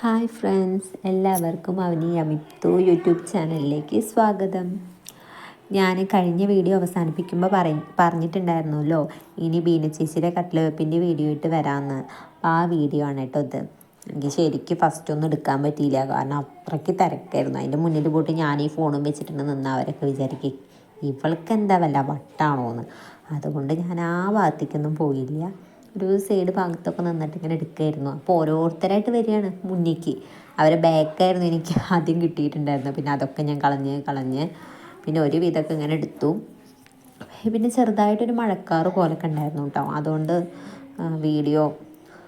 Hi friends എല്ലാവർക്കും Avani അമിത്തു YouTube ചാനലിലേക്ക് സ്വാഗതം. ഞാൻ കഴിഞ്ഞ വീഡിയോ അവസാനിപ്പിക്കുമ്പോൾ പറ പറഞ്ഞിട്ടുണ്ടായിരുന്നല്ലോ ഇനി ബീന ചേച്ചിയുടെ കട്ടിൽ വെപ്പിന്റെ വീഡിയോ ഇട്ട് വരാമെന്ന് അപ്പോൾ ആ വീഡിയോ ആണ് കേട്ടോ ഇത്. എനിക്ക് ശരിക്കും ഫസ്റ്റ് ഒന്നും എടുക്കാൻ പറ്റിയില്ല. കാരണം അത്രയ്ക്ക് തിരക്കായിരുന്നു. അതിന്റെ മുന്നിൽ പോയിട്ട് ഞാൻ ഈ ഫോണും വെച്ചിട്ടുണ്ട്. നിന്ന് അവരൊക്കെ വിചാരിക്കും ഇവൾക്ക് എന്താ വല്ല വട്ടാണോ എന്ന് അതുകൊണ്ട് ഞാൻ ആ ഭാഗത്തേക്കൊന്നും പോയില്ല. ഒരു സൈഡ് ഭാഗത്തൊക്കെ നിന്നിട്ട് ഇങ്ങനെ എടുക്കുമായിരുന്നു അപ്പോൾ ഓരോരുത്തരായിട്ട് വരികയാണ് മുന്നിക്ക്. അവരെ ബാക്കായിരുന്നു എനിക്ക് ആദ്യം കിട്ടിയിട്ടുണ്ടായിരുന്നു പിന്നെ അതൊക്കെ ഞാൻ കളഞ്ഞ് കളഞ്ഞ്. പിന്നെ ഒരു വിധമൊക്കെ ഇങ്ങനെ എടുത്തു. പിന്നെ ചെറുതായിട്ടൊരു മഴക്കാറ് പോലൊക്കെ ഉണ്ടായിരുന്നു കേട്ടോ. അതുകൊണ്ട് വീഡിയോ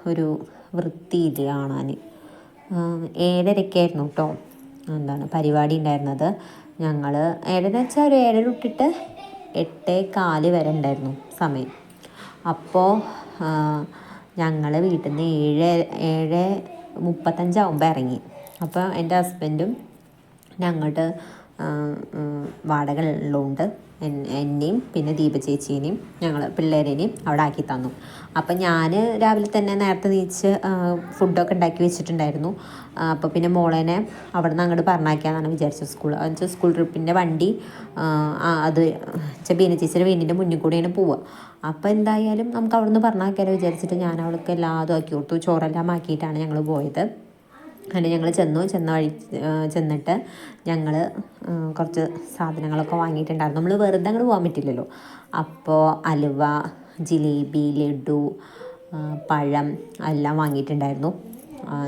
ഒരു വൃത്തിയില്ല കാണാൻ. ഏഴരയ്ക്കായിരുന്നു കേട്ടോ. എന്താണ് പരിപാടി ഉണ്ടായിരുന്നത്. ഞങ്ങൾ ഏഴര വെച്ചാൽ ഒരു ഏഴര ഇട്ടിട്ട് എട്ടേ കാൽ വരെ ഉണ്ടായിരുന്നു സമയം. അപ്പോൾ ഞങ്ങൾ വീട്ടിൽ നിന്ന് ഏഴ് ഏഴ് മുപ്പത്തഞ്ചാകുമ്പോൾ ഇറങ്ങി അപ്പോൾ എന്റെ ഹസ്ബൻഡും ഞങ്ങളുടെ വാടക ഉള്ളതുകൊണ്ട് എന്നെയും പിന്നെ ദീപ ചേച്ചീനെയും ഞങ്ങൾ പിള്ളേരേനെയും അവിടെ ആക്കി തന്നു. അപ്പം ഞാൻ രാവിലെ തന്നെ നേരത്തെ നീച്ച് ഫുഡൊക്കെ ഉണ്ടാക്കി വെച്ചിട്ടുണ്ടായിരുന്നു. അപ്പോൾ പിന്നെ മോളേനെ അവിടെ നിന്ന് അങ്ങോട്ട് പറഞ്ഞാക്കിയാന്നാണ് വിചാരിച്ചത് സ്കൂൾ എന്നുവെച്ചാൽ സ്കൂൾ ട്രിപ്പിന്റെ വണ്ടി അത് ബീന ചേച്ചിയുടെ വീടിന്റെ മുന്നിൽ കൂടെയാണ് പോവുക അപ്പോൾ എന്തായാലും നമുക്ക് അവിടെ നിന്ന് പറഞ്ഞാക്കിയാലോ വിചാരിച്ചിട്ട് ഞാൻ അവൾക്ക് എല്ലാതും ആക്കി കൊടുത്തു. ചോറെല്ലാം ആക്കിയിട്ടാണ് ഞങ്ങൾ പോയത്. അങ്ങനെ ഞങ്ങൾ ചെന്നു. ചെന്ന വഴി ചെന്നിട്ട് ഞങ്ങൾ കുറച്ച് സാധനങ്ങളൊക്കെ വാങ്ങിയിട്ടുണ്ടായിരുന്നു. നമ്മൾ വെറുതെ അങ്ങോട്ട് പോകാൻ പറ്റില്ലല്ലോ. അപ്പോൾ അലുവ ജിലേബി ലഡു പഴം എല്ലാം വാങ്ങിയിട്ടുണ്ടായിരുന്നു.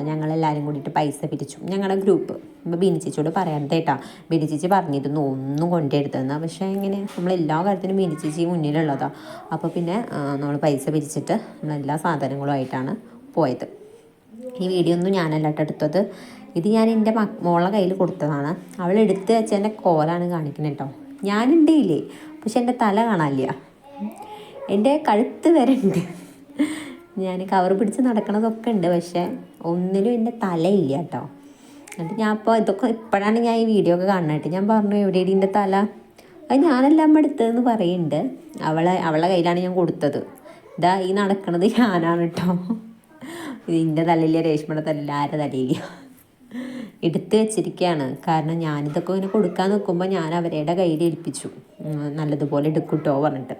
ഞങ്ങളെല്ലാവരും കൂടിയിട്ട് പൈസ പിരിച്ചു. ഞങ്ങളുടെ ഗ്രൂപ്പ് ഇപ്പോൾ ബിനി ചേച്ചിയോട് പറയരുത് കേട്ടോ. ബിനി ചേച്ചി പറഞ്ഞിരുന്നു ഒന്നും കൊണ്ടുവരുതെന്ന് പക്ഷേ ഇങ്ങനെ നമ്മൾ എല്ലാ കാര്യത്തിനും ബിനി ചേച്ചി മുന്നിലുള്ളതാണ് അപ്പോൾ പിന്നെ നമ്മൾ പൈസ പിരിച്ചിട്ട് നമ്മളെല്ലാ സാധനങ്ങളുമായിട്ടാണ് പോയത്. ഈ വീഡിയോ ഒന്നും ഞാനല്ല എടുത്തത്. ഇത് ഞാൻ എന്റെ മോളെ കയ്യിൽ കൊടുത്തതാണ്. അവൾ എടുത്ത് വെച്ചതിന്റെ കോലാണ് കാണിക്കുന്നത് കേട്ടോ ഞാനുണ്ട് ഇല്ലേ പക്ഷെ എന്റെ തല കാണാനില്ല. എന്റെ കഴുത്ത് വരെ ഉണ്ട്. ഞാൻ കവർ പിടിച്ച് നടക്കണതൊക്കെ ഉണ്ട് പക്ഷേ ഒന്നിലും എന്റെ തലയില്ല കേട്ടോ എന്നിട്ട് ഞാൻ ഇപ്പോൾ ഇതൊക്കെ ഇപ്പോഴാണ് ഞാൻ ഈ വീഡിയോ ഒക്കെ കാണുന്നത് ഞാൻ പറഞ്ഞു എവിടെയാണ് എന്റെ തല? അത് ഞാനെല്ലാം എടുത്തതെന്ന് പറയുന്നുണ്ട്. അവളെ അവളെ കയ്യിലാണ് ഞാൻ കൊടുത്തത്. ഇതാ ഈ നടക്കണത് ഞാനാണ് കേട്ടോ ഇതിന്റെ തലയിലെ രേഷ്മയുടെ തലയില്ല ആരുടെ തലയില്ല എടുത്തു വെച്ചിരിക്കുകയാണ് കാരണം ഞാനിതൊക്കെ ഇങ്ങനെ കൊടുക്കാൻ നിൽക്കുമ്പോൾ ഞാൻ അവരുടെ കയ്യിൽ ഏൽപ്പിച്ചു. നല്ലതുപോലെ എടുക്കൂട്ടോ പറഞ്ഞിട്ട്.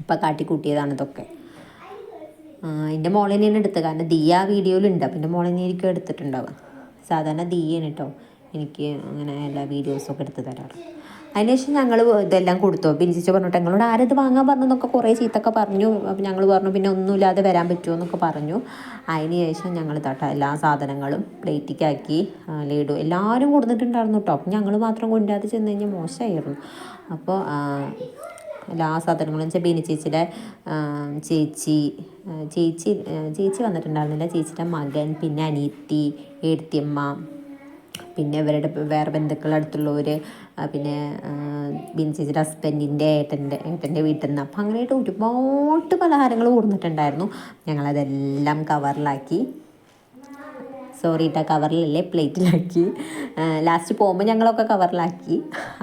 അപ്പം കാട്ടിക്കൂട്ടിയതാണ് ഇതൊക്കെ. എന്റെ മോളെ തന്നെയാണ് എടുത്തത് കാരണം ദിയ വീഡിയോയിലുണ്ട്. അപ്പം എന്റെ മോളെ തന്നെയായിരിക്കും എടുത്തിട്ടുണ്ടാവുക. സാധാരണ ദിയാണ് കേട്ടോ എനിക്ക് അങ്ങനെ എല്ലാ വീഡിയോസൊക്കെ എടുത്ത് തരാറ്. അതിനുശേഷം ഞങ്ങൾ ഇതെല്ലാം കൊടുത്തു. ബിൻസിച്ച് പറഞ്ഞിട്ട് ഞങ്ങളോട് ആരത് വാങ്ങാൻ പറഞ്ഞു എന്നൊക്കെ കുറേ ചീത്തൊക്കെ പറഞ്ഞു. അപ്പോൾ ഞങ്ങൾ പറഞ്ഞു പിന്നെ ഒന്നുമില്ലാതെ വരാൻ പറ്റുമോ എന്നൊക്കെ പറഞ്ഞു. അതിന് ശേഷം ഞങ്ങൾ തട്ട എല്ലാ സാധനങ്ങളും പ്ലേറ്റിക്കാക്കി ലീഡു എല്ലാവരും കൊടുത്തിട്ടുണ്ടായിരുന്നു കേട്ടോ അപ്പം ഞങ്ങൾ മാത്രം കൊണ്ടാതെ ചെന്ന് കഴിഞ്ഞാൽ മോശമായിരുന്നു അപ്പോൾ എല്ലാ സാധനങ്ങളും വെച്ചാൽ ബീനി ചേച്ചിയുടെ ചേച്ചി ചേച്ചി ചേച്ചി വന്നിട്ടുണ്ടായിരുന്നില്ല. ചേച്ചിയുടെ മകൻ പിന്നെ അനിയത്തി എഴുത്തിയമ്മ പിന്നെ ഇവരുടെ വേറെ ബന്ധുക്കൾ അടുത്തുള്ളവർ പിന്നെ ബിൻസിന്റെ ഹസ്ബൻഡിന്റെ ഏട്ടന്റെ ഏട്ടന്റെ വീട്ടിൽ നിന്ന് അപ്പം അങ്ങനെയായിട്ട് ഒരുപാട് പലഹാരങ്ങൾ കൊടുത്തിട്ടുണ്ടായിരുന്നു. ഞങ്ങളതെല്ലാം കവറിലാക്കി. സോറി ഇട്ട കവറിലല്ലേ പ്ലേറ്റിലാക്കി. ലാസ്റ്റ് പോകുമ്പോൾ ഞങ്ങളൊക്കെ കവറിലാക്കി.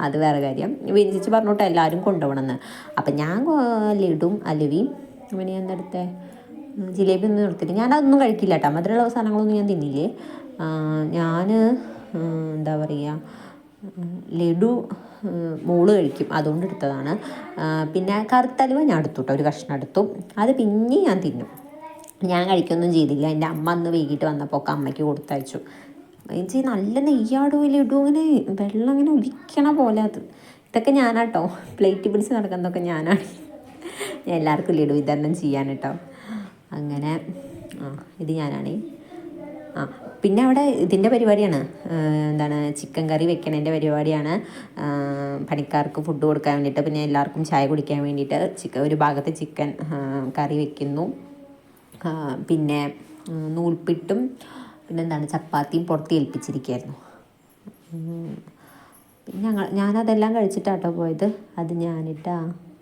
അത് വേറെ കാര്യം. വിനിച്ചിച്ച് പറഞ്ഞോട്ടെ എല്ലാവരും കൊണ്ടുപോകണമെന്ന് അപ്പം ഞാൻ ലഡും അലുവിയും പിന്നെ എന്തെടുത്തേ ജിലേബി ഒന്നും എടുത്തിട്ട് ഞാനതൊന്നും കഴിക്കില്ല കേട്ടോ മധുരമുള്ള സാധനങ്ങളൊന്നും ഞാൻ തിന്നില്ലേ? ഞാൻ എന്താ പറയുക ലഡു മോൾ കഴിക്കും. അതുകൊണ്ട് എടുത്തതാണ്. പിന്നെ കറുത്തലുവ ഞാൻ എടുത്തു കേട്ടോ ഒരു കഷ്ണം എടുത്തു. അത് പിന്നെ ഞാൻ തിന്നും. ഞാൻ കഴിക്കൊന്നും ചെയ്തില്ല. എന്റെ അമ്മ അന്ന് വൈകിട്ട് വന്നപ്പോൾ ഒക്കെ അമ്മയ്ക്ക് കൊടുത്തയച്ചു. എനിക്ക് നല്ല നെയ്യാടോ ലഡു? അങ്ങനെ വെള്ളം അങ്ങനെ ഒലിക്കണ പോലെ അത്. ഇതൊക്കെ ഞാനാട്ടോ പ്ലേറ്റ് പിടിച്ച് നടക്കുന്നതൊക്കെ ഞാനാണ് ഞാൻ എല്ലാവർക്കും ലഡു വിതരണം ചെയ്യാൻ കേട്ടോ അങ്ങനെ ആ ഇത് ഞാനാണേ. ആ പിന്നെ അവിടെ ഇതിന്റെ പരിപാടിയാണ്. എന്താണ് ചിക്കൻ കറി വെക്കണതിന്റെ പരിപാടിയാണ്. പണിക്കാർക്ക് ഫുഡ് കൊടുക്കാൻ വേണ്ടിയിട്ട് പിന്നെ എല്ലാവർക്കും ചായ കുടിക്കാൻ വേണ്ടിയിട്ട് ചിക്കൻ ഒരു ഭാഗത്ത് ചിക്കൻ കറി വെക്കുന്നു. പിന്നെ നൂൽപ്പിട്ടും പിന്നെ എന്താണ് ചപ്പാത്തിയും പുറത്ത് ഏൽപ്പിച്ചിരിക്കുകയായിരുന്നു പിന്നെ ഞങ്ങൾ ഞാനതെല്ലാം കഴിച്ചിട്ടാട്ടോ പോയത്. അത് ഞാനിട്ടാ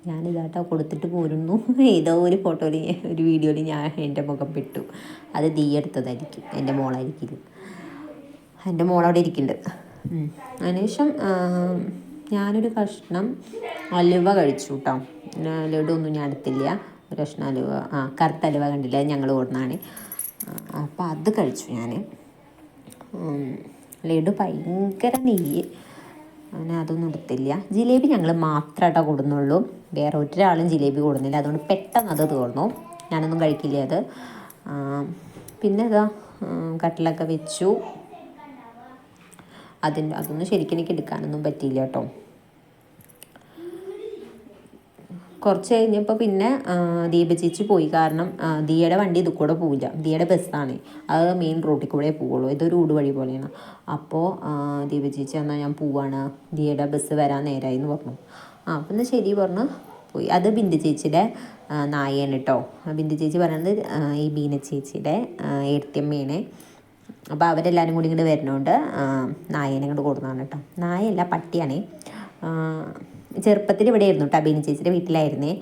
ഞാനിതാട്ടോ കൊടുത്തിട്ട് പോരുന്നു. ഏതോ ഒരു ഫോട്ടോയിൽ ഒരു വീഡിയോയിൽ ഞാൻ എന്റെ മുഖം പെട്ടു അത് തീ എടുത്തതായിരിക്കും. എന്റെ മോളായിരിക്കും എന്റെ മോളവിടെ ഇരിക്കുന്നുണ്ട്. അതിനുശേഷം ഞാനൊരു കഷ്ണം അലുവ കഴിച്ചു കേട്ടോ ലഡു ഒന്നും ഞാൻ എടുത്തില്ല. ഒരു കഷ്ണം അലുവ ആ കറുത്ത അലുവ കണ്ടില്ല? ഞങ്ങൾ ഓടുന്നതാണ് അപ്പോൾ അത് കഴിച്ചു ഞാൻ ലഡു ഭയങ്കര നെയ്യ്. അങ്ങനെ അതൊന്നും എടുത്തില്ല. ജിലേബി ഞങ്ങൾ മാത്രമായിട്ടാണ് കൊടുന്നുള്ളൂ. വേറെ ഒരാളും ജിലേബി കൊടുന്നില്ല. അതുകൊണ്ട് പെട്ടെന്ന് അത് തീർന്നു. ഞാനൊന്നും കഴിക്കില്ല അത്. പിന്നെ ഇതാ കട്ടിലൊക്കെ വെച്ചു. അതിന്റെ അതൊന്നും ശരിക്കും എനിക്ക് എടുക്കാനൊന്നും പറ്റിയില്ല കേട്ടോ. കുറച്ച് കഴിഞ്ഞപ്പോൾ പിന്നെ ദീപ ചേച്ചി പോയി. കാരണം ദിയയുടെ വണ്ടി ഇത് കൂടെ പോവില്ല. ദിയയുടെ ബസ്സാണ് അത് മെയിൻ റോട്ടിൽ കൂടെ പോവുള്ളൂ. ഇതൊരു ഊട് വഴി പോലെയാണ്. അപ്പോൾ ദീപ ചേച്ചി എന്നാൽ ഞാൻ പോവാണ്. ദിയയുടെ ബസ് വരാൻ നേരമായി എന്ന് പറഞ്ഞു. ആ അപ്പം എന്നാൽ ശരി പറഞ്ഞു പോയി. അത് ബിന്ദു ചേച്ചിയുടെ നായയാണ് കേട്ടോ ബിന്ദു ചേച്ചി പറയുന്നത് ഈ ബീന ചേച്ചിയുടെ ഏർത്തിയമ്മയാണ് അപ്പോൾ അവരെല്ലാവരും കൂടി ഇങ്ങോട്ട് വരുന്നതുകൊണ്ട് നായേനെ ഇങ്ങോട്ട് കൊടുക്കുന്നതാണ് കേട്ടോ നായല്ല പട്ടിയാണ്. ചെറുപ്പത്തിൽ ഇവിടെ ആയിരുന്നു കേട്ടോ ബീന ചേച്ചിയുടെ വീട്ടിലായിരുന്നേ.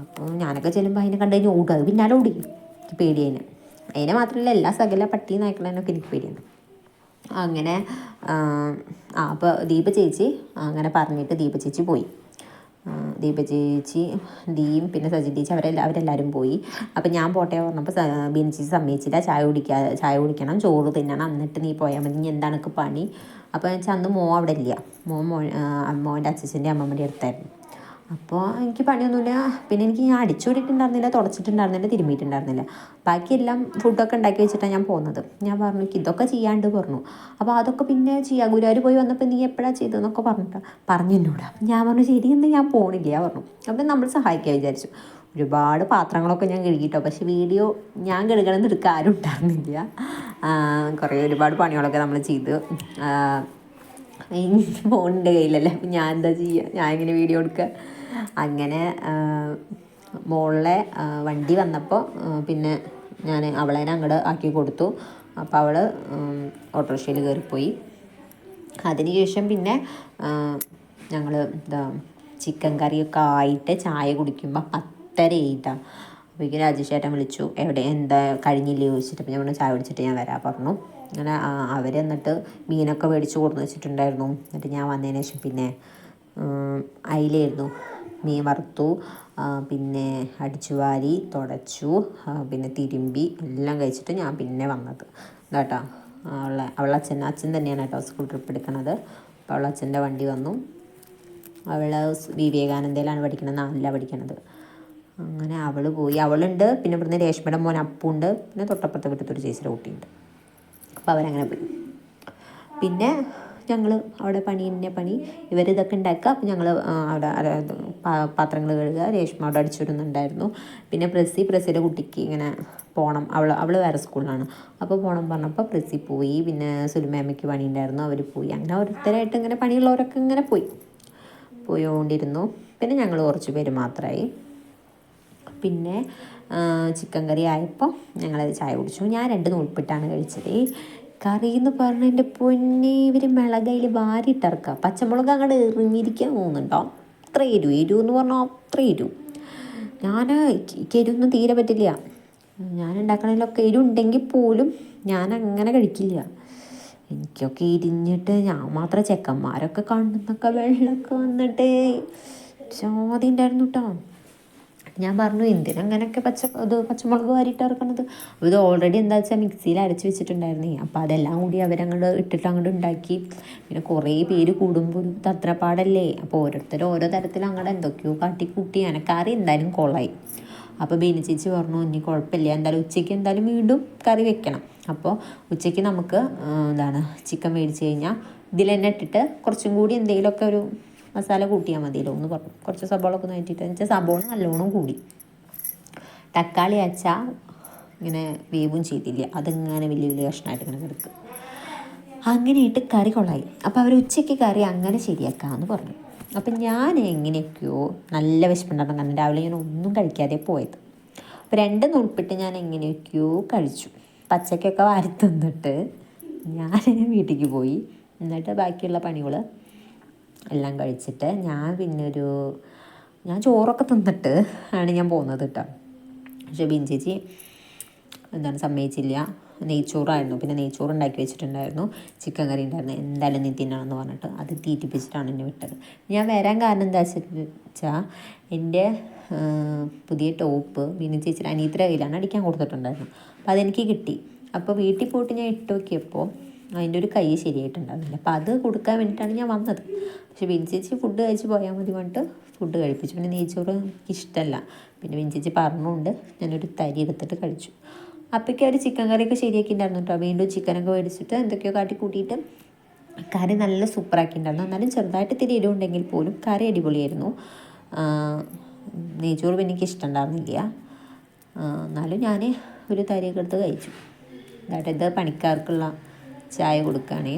അപ്പോൾ ഞാനൊക്കെ ചെല്ലുമ്പോൾ അതിനെ കണ്ടു കഴിഞ്ഞാൽ ഓടുക പിന്നാലെ ഓടി. എനിക്ക് പേടിയതിന് അതിനെ മാത്രമല്ല എല്ലാ സകല പട്ടി നായ്ക്കളതിനൊക്കെ എനിക്ക് പേടിയാണ്. അങ്ങനെ ആ അപ്പോൾ ദീപ ചേച്ചി അങ്ങനെ പറഞ്ഞിട്ട് ദീപ ചേച്ചി പോയി. ദീപ ചേച്ചി ദീയും പിന്നെ സജി ചേച്ചി അവരെല്ലാം അവരെല്ലാവരും പോയി. അപ്പം ഞാൻ പോട്ടെ പറഞ്ഞപ്പോൾ ബീന ചേച്ചി സമ്മതിച്ചില്ല. ചായ കുടിക്കാ ചായ കുടിക്കണം ചോറ് തിന്നണം എന്നിട്ട് നീ പോയാൽ മതി. ഇനി എന്താണ് പണി? അപ്പോൾ വെച്ചാൽ അന്ന് മോ അവിടെ ഇല്ല. മോ മോ മോന്റെ അച്ഛന്റെ അമ്മമ്മയുടെ അടുത്തായിരുന്നു. അപ്പോൾ എനിക്ക് പണിയൊന്നുമില്ല. പിന്നെ എനിക്ക് ഞാൻ അടിച്ചുകൂടിയിട്ടുണ്ടായിരുന്നില്ല തുടച്ചിട്ടുണ്ടായിരുന്നില്ല തിരുമ്മിയിട്ടുണ്ടായിരുന്നില്ല. ബാക്കിയെല്ലാം ഫുഡൊക്കെ ഉണ്ടാക്കി വെച്ചിട്ടാണ് ഞാൻ പോകുന്നത്. ഞാൻ പറഞ്ഞു എനിക്ക് ഇതൊക്കെ ചെയ്യാണ്ട് പറഞ്ഞു. അപ്പോൾ അതൊക്കെ പിന്നെ ചെയ്യാം. ഗുരുവായൂർ പോയി വന്നപ്പോൾ നീ എപ്പോഴാണ് ചെയ്തതെന്നൊക്കെ പറഞ്ഞിട്ട് പറഞ്ഞു എന്നോട്. ഞാൻ പറഞ്ഞു ശരി എന്ന് ഞാൻ പോണില്ല. പറഞ്ഞു. അപ്പം നമ്മൾ സഹായിക്കാൻ വിചാരിച്ചു. ഒരുപാട് പാത്രങ്ങളൊക്കെ ഞാൻ കഴുകിയിട്ടോ പക്ഷേ വീഡിയോ ഞാൻ കഴുകണമെന്ന് എടുക്കാൻ ആരും ഉണ്ടായിരുന്നില്ല. കുറേ ഒരുപാട് പണികളൊക്കെ നമ്മൾ ചെയ്ത് ഫോണിന്റെ കയ്യിലല്ലേ? അപ്പം ഞാൻ എന്താ ചെയ്യുക ഞാൻ ഇങ്ങനെ വീഡിയോ എടുക്കുക അങ്ങനെ മോളിലെ വണ്ടി വന്നപ്പോൾ പിന്നെ ഞാൻ അവളെ അങ്ങോട്ട് ആക്കി കൊടുത്തു. അപ്പോൾ അവൾ ഓട്ടോറിക്ഷയിൽ കയറിപ്പോയി അതിനുശേഷം പിന്നെ ഞങ്ങൾ എന്താ ചിക്കൻ കറിയൊക്കെ ആയിട്ട് ചായ കുടിക്കുമ്പോൾ പത്തര ആയിട്ടാണ് അപ്പോഴേക്കും രാജേഷ് വിളിച്ചു എവിടെ? എന്താ? കഴിഞ്ഞില്ലേ? ചോദിച്ചിട്ട് അപ്പോൾ ഞാൻ ചായ കുടിച്ചിട്ട് ഞാൻ വരാം പറഞ്ഞു. അങ്ങനെ അവർ എന്നിട്ട് മീനൊക്കെ മേടിച്ച് കൊടുന്ന് വെച്ചിട്ടുണ്ടായിരുന്നു. എന്നിട്ട് ഞാൻ വന്നതിന് ശേഷം പിന്നെ അയിലായിരുന്നു. മീൻ വറുത്തു പിന്നെ അടിച്ചു വാരി തുടച്ചു പിന്നെ തിരുമ്പി എല്ലാം കഴിച്ചിട്ട് ഞാൻ പിന്നെ വന്നത്. ഇതാട്ടോ അവളെ അവളെ അച്ഛൻ അച്ഛൻ തന്നെയാണ് കേട്ടോ സ്കൂൾ ട്രിപ്പ് എടുക്കുന്നത്. അപ്പോൾ അവളെ അച്ഛന്റെ വണ്ടി വന്നു. അവൾ വിവേകാനന്ദയിലാണ് പഠിക്കുന്നത് നാലിലാണ് പഠിക്കണത്. അങ്ങനെ അവൾ പോയി. അവളുണ്ട് പിന്നെ ഇവിടുന്ന് രേഷ്മയുടെ മോൻ അപ്പുണ്ട് പിന്നെ തൊട്ടപ്പുറത്തെ വീട്ടിലത്തെ ചേച്ചിയുടെ കുട്ടിയുണ്ട്. അപ്പോൾ അവരങ്ങനെ പോയി. പിന്നെ ഞങ്ങൾ അവിടെ പണി തന്നെ പണി ഇവരിതൊക്കെ ഉണ്ടാക്കുക. അപ്പം ഞങ്ങൾ അവിടെ പാത്രങ്ങൾ കഴുകുക. രേഷ്മ അവിടെ അടിച്ചിടുന്നുണ്ടായിരുന്നു പിന്നെ പ്രസി പ്രസിയുടെ കുട്ടിക്ക് ഇങ്ങനെ പോകണം അവൾ അവൾ വേറെ സ്കൂളിലാണ്. അപ്പോൾ പോകണം പറഞ്ഞപ്പോൾ പ്രസി പോയി. പിന്നെ സുലിമാമയ്ക്ക് പണി ഉണ്ടായിരുന്നു അവർ പോയി. അങ്ങനെ ഓരോരുത്തരായിട്ട് ഇങ്ങനെ പണിയുള്ളവരൊക്കെ ഇങ്ങനെ പോയി. പോയോണ്ടിരുന്നു. പിന്നെ ഞങ്ങൾ കുറച്ച് പേര് മാത്രമായി പിന്നെ ചിക്കൻ കറി ആയപ്പോൾ ഞങ്ങളത് ചായ കുടിച്ചു. ഞാൻ രണ്ട് നൂൽപ്പിട്ടാണ് കഴിച്ചത്. കറി എന്ന് പറഞ്ഞാൽ എന്റെ പൊന്നെ ഇവർ മിളകയിൽ വാരിട്ടിറക്കുക പച്ചമുളക് അങ്ങോട്ട് എറിഞ്ഞിരിക്കാൻ പോകുന്നുണ്ടോ അത്ര എരു എരു എന്ന് പറഞ്ഞാൽ അത്ര എരു ഞാൻ എരുന്നും തീരെ പറ്റില്ല. ഞാൻ ഉണ്ടാക്കണതിലൊക്കെ എരുണ്ടെങ്കിൽ പോലും ഞാൻ അങ്ങനെ കഴിക്കില്ല. എനിക്കൊക്കെ ഇരിഞ്ഞിട്ട് ഞാൻ മാത്രം ചെക്കന്മാരൊക്കെ കണ്ണുന്നൊക്കെ വെള്ളമൊക്കെ വന്നിട്ട് ചോദ്യം ഉണ്ടായിരുന്നു കേട്ടോ ഞാൻ പറഞ്ഞു എന്തിനാ അങ്ങനെയൊക്കെ പച്ച ഇത് പച്ചമുളക് വാരിയിട്ട് ഇറക്കണത് ഇത് ഓൾറെഡി എന്താ വെച്ചാൽ മിക്സിയിൽ അരച്ച് വെച്ചിട്ടുണ്ടായിരുന്നേ. അപ്പോൾ അതെല്ലാം കൂടി അവരങ്ങോട്ട് ഇട്ടിട്ട് അങ്ങോട്ട് ഉണ്ടാക്കി. പിന്നെ കുറേ പേര് കൂടുമ്പോൾ തത്രപ്പാടല്ലേ അപ്പോൾ ഓരോരുത്തർ ഓരോ തരത്തിൽ അങ്ങോട്ട് എന്തൊക്കെയോ കാട്ടിക്കൂട്ടി. കറി എന്തായാലും കൊള്ളായി അപ്പോൾ ബീന ചേച്ചി പറഞ്ഞു ഇനി കുഴപ്പമില്ല. എന്തായാലും ഉച്ചയ്ക്ക് എന്തായാലും വീണ്ടും കറി വെക്കണം. അപ്പോൾ ഉച്ചയ്ക്ക് നമുക്ക് എന്താണ് ചിക്കൻ മേടിച്ച് കഴിഞ്ഞാൽ ഇതിൽ തന്നെ ഇട്ടിട്ട് കുറച്ചും കൂടി എന്തെങ്കിലുമൊക്കെ ഒരു മസാല കൂട്ടിയാൽ മതിയല്ലോ. എന്ന് പറഞ്ഞു കുറച്ച് സബോള ഒക്കെ നോക്കിയിട്ട് വെച്ചാൽ സബോള നല്ലോണം കൂടി. തക്കാളി അച്ചാൽ ഇങ്ങനെ വേവും ചെയ്തില്ല. അതിങ്ങനെ വലിയ വലിയ കഷ്ണമായിട്ട് ഇങ്ങനെ കിടക്കും. അങ്ങനെയിട്ട് കറി കൊള്ളായി അപ്പോൾ അവർ ഉച്ചയ്ക്ക് കറി അങ്ങനെ ശരിയാക്കാമെന്ന് പറഞ്ഞു. അപ്പം ഞാൻ എങ്ങനെയൊക്കെയോ നല്ല വിശപ്പുണ്ടായിരുന്നു. കാരണം രാവിലെ ഞാൻ ഒന്നും കഴിക്കാതെ പോയത്. അപ്പോൾ രണ്ട് ഉൾപ്പെട്ട് ഞാൻ എങ്ങനെയൊക്കെയോ കഴിച്ചു. പച്ചക്കൊക്കെ വാരി തന്നിട്ട് ഞാൻ വീട്ടിലേക്ക് പോയി. എന്നിട്ട് ബാക്കിയുള്ള പണികൾ എല്ലാം കഴിച്ചിട്ട് ഞാൻ പിന്നെ ഒരു ഞാൻ ചോറൊക്കെ തിന്നിട്ട് ആണ് ഞാൻ പോകുന്നത് കേട്ടോ. പക്ഷെ ബിഞ്ചേച്ചി ചേച്ചി എന്താണ് സമ്മതിച്ചില്ല. നെയ്ച്ചോറായിരുന്നു. പിന്നെ നെയ്ച്ചോറ് ഉണ്ടാക്കി വെച്ചിട്ടുണ്ടായിരുന്നു. ചിക്കൻ കറി ഉണ്ടായിരുന്നു. എന്തായാലും നീ തിന്നണമെന്ന് പറഞ്ഞിട്ട് അത് തീറ്റിപ്പിച്ചിട്ടാണ് എന്നെ വിട്ടത്. ഞാൻ വരാൻ കാരണം എന്താ വെച്ചാൽ എന്റെ പുതിയ ടോപ്പ് മീനു ചേച്ചിയുടെ അനീത്ര കയ്യിലാണ് അടിക്കാൻ കൊടുത്തിട്ടുണ്ടായിരുന്നു അപ്പോൾ അതെനിക്ക് കിട്ടി. അപ്പോൾ വീട്ടിൽ പോയിട്ട് ഞാൻ ഇട്ട് നോക്കിയപ്പോൾ അതിന്റെ ഒരു കൈ ശരിയായിട്ടുണ്ടാവില്ല അപ്പോൾ അത് കൊടുക്കാൻ വേണ്ടിയിട്ടാണ് ഞാൻ വന്നത്. പക്ഷെ വിൻചേച്ചി ഫുഡ് കഴിച്ച് പോയാൽ മതി പറഞ്ഞിട്ട് ഫുഡ് കഴിപ്പിച്ചു. പിന്നെ നെയ്ച്ചോറ് എനിക്കിഷ്ടമല്ല. പിന്നെ വിൻചേച്ചി പറഞ്ഞുകൊണ്ട് ഞാനൊരു തരി എടുത്തിട്ട് കഴിച്ചു. അപ്പോഴേക്കും അവർ ചിക്കൻ കറിയൊക്കെ ശരിയാക്കിയിട്ടുണ്ടായിരുന്നു കേട്ടോ. വീണ്ടും ചിക്കനൊക്കെ മേടിച്ചിട്ട് എന്തൊക്കെയോ കാട്ടി കൂട്ടിയിട്ട് കറി നല്ല സൂപ്പറാക്കിയിട്ടുണ്ടായിരുന്നു. എന്നാലും ചെറുതായിട്ട് തിരി എരിവുണ്ടെങ്കിൽ പോലും കറി അടിപൊളിയായിരുന്നു. നെയ്ച്ചോറ് പിന്നെ എനിക്ക് ഇഷ്ടമുണ്ടായിരുന്നില്ല. എന്നാലും ഞാൻ ഒരു തരിയൊക്കെ എടുത്ത് കഴിച്ചു. എന്നിട്ട് ഇത് പണിക്കാർക്കുള്ള ചായ കൊടുക്കുകയാണ്.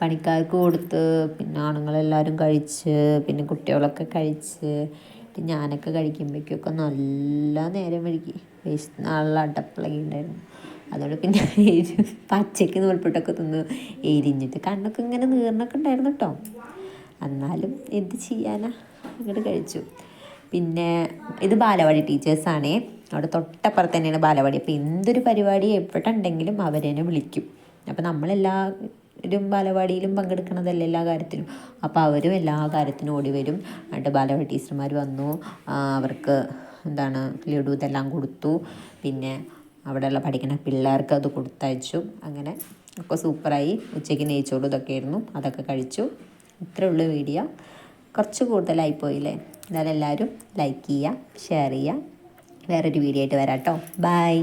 പണിക്കാർക്ക് കൊടുത്ത് പിന്നെ ആണുങ്ങളെല്ലാവരും കഴിച്ച് പിന്നെ കുട്ടികളൊക്കെ കഴിച്ച് ഞാനൊക്കെ കഴിക്കുമ്പോഴേക്കൊക്കെ നല്ല നേരം വഴുകി നല്ല അടപ്പിളകി ഉണ്ടായിരുന്നു. അതോടെ പിന്നെ പച്ചയ്ക്ക് നൂൽപ്പൊട്ടൊക്കെ തിന്ന് എരിഞ്ഞിട്ട് കണ്ണൊക്കെ ഇങ്ങനെ നീർന്നൊക്കെ ഉണ്ടായിരുന്നു കേട്ടോ. എന്നാലും എന്ത് ചെയ്യാനാ? അങ്ങോട്ട് കഴിച്ചു. പിന്നെ ഇത് ബാലവാടി ടീച്ചേഴ്സാണേ. അവിടെ തൊട്ടപ്പുറത്ത് തന്നെയാണ് ബാലവാടി. അപ്പോൾ എന്തൊരു പരിപാടി എവിടെ ഉണ്ടെങ്കിലും അവരെന്നെ വിളിക്കും. അപ്പോൾ നമ്മളെല്ലാവരും ബാലവാടിയിലും പങ്കെടുക്കണതല്ലേ എല്ലാ കാര്യത്തിനും അപ്പോൾ അവരും എല്ലാ കാര്യത്തിനും ഓടി വരും. എന്നിട്ട് ബാലവാടി ടീച്ചർമാർ വന്നു. അവർക്ക് എന്താണ് ലഡു ഇതെല്ലാം കൊടുത്തു. പിന്നെ അവിടെയുള്ള പഠിക്കുന്ന പിള്ളേർക്ക് അത് കൊടുത്തയച്ചു. അങ്ങനെ ഒക്കെ സൂപ്പറായി. ഉച്ചയ്ക്ക് നെയ്ച്ചോടും ഇതൊക്കെ ആയിരുന്നു അതൊക്കെ കഴിച്ചു. ഇത്രേ ഉള്ളൂ വീഡിയോ. കുറച്ച് കൂടുതലായി പോയില്ലേ എന്നാലും എല്ലാവരും ലൈക്ക് ചെയ്യുക ഷെയർ ചെയ്യുക. വേറൊരു വീഡിയോ ആയിട്ട് വരാം കേട്ടോ. ബൈ